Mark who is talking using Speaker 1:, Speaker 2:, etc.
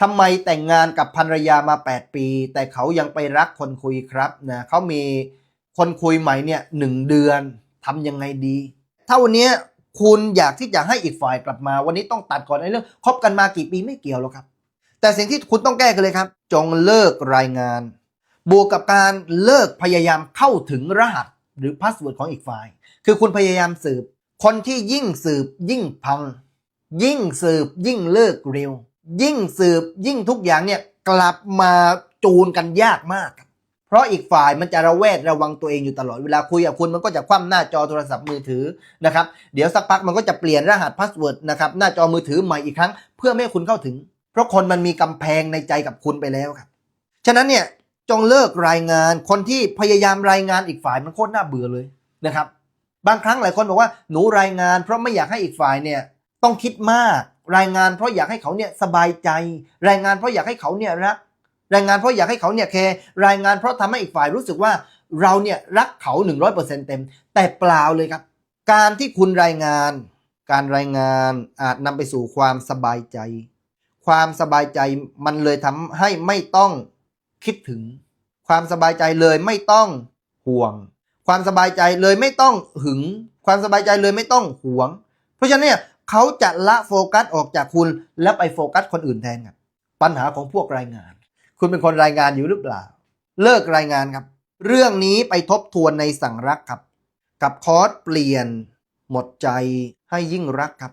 Speaker 1: ทำไมแต่งงานกับภรรยามา 8 ปี แต่เขายังไปรักคนคุยครับนะเขามีคนคุยใหม่เนี่ยหนึ่งเดือนทำยังไงดี ถ้าวันนี้คุณอยากที่จะให้อีกฝ่ายกลับมา วันนี้ต้องตัดก่อนในเรื่องคบกันมากี่ปีไม่เกี่ยวหรอกครับ แต่สิ่งที่คุณต้องแก้กันเลยครับ จงเลิกรายงาน บวกกับการเลิกพยายามเข้าถึงรหัสหรือพาสเวิร์ดของอีกฝ่าย คือคุณพยายามสืบ คนที่ยิ่งสืบยิ่งพัง ยิ่งสืบยิ่งเลิกเร็ว ยิ่งสืบยิ่งทุกอย่างเนี่ยกลับมาจูนกันยากมากครับเพราะอีกฝ่ายมันจะระแวดระวังตัวเองอยู่ตลอดเวลาคุยกับคุณมันก็จะคว่ำหน้าจอโทรศัพท์มือถือนะครับ เดี๋ยวสักพักมันก็จะเปลี่ยนรหัสพาสเวิร์ดนะครับหน้าจอมือถือใหม่อีกครั้ง เพื่อไม่ให้คุณเข้าถึง เพราะคนมันมีกำแพงในใจกับคุณไปแล้วครับ ฉะนั้นเนี่ยจงเลิกรายงานคนที่พยายามรายงานอีกฝ่ายมันโคตรน่าเบื่อเลยนะครับ บางครั้งหลายคนบอกว่าหนูรายงาน เพราะไม่อยากให้อีกฝ่ายเนี่ยต้องคิดมาก รายงานเพราะอยากให้เขาเนี่ยสบายใจ รายงานเพราะอยากให้เขาเนี่ยรัก รายงานเพราะอยากให้เขาเนี่ยแคร์รายงานเพราะทำให้อีกฝ่ายรู้สึกว่าเราเนี่ยรักเขา 100%เต็ม แต่เปล่าเลยครับ การที่คุณรายงาน การรายงานอาจนำไปสู่ความสบายใจ ความสบายใจมันเลยทำให้ไม่ต้องคิดถึง ความสบายใจเลยไม่ต้องห่วง ความสบายใจเลยไม่ต้องหึง ความสบายใจเลยไม่ต้องหวง เพราะฉะนั้นเนี่ย เขาจะละโฟกัสออกจากคุณ แล้วไปโฟกัสคนอื่นแทนครับปัญหาของพวกรายงาน คุณเป็นคนรายงานอยู่หรือเปล่า เลิกรายงานครับ เรื่องนี้ไปทบทวนในสั่งรักครับ กับคอร์สเปลี่ยน หมดใจให้ยิ่งรักครับ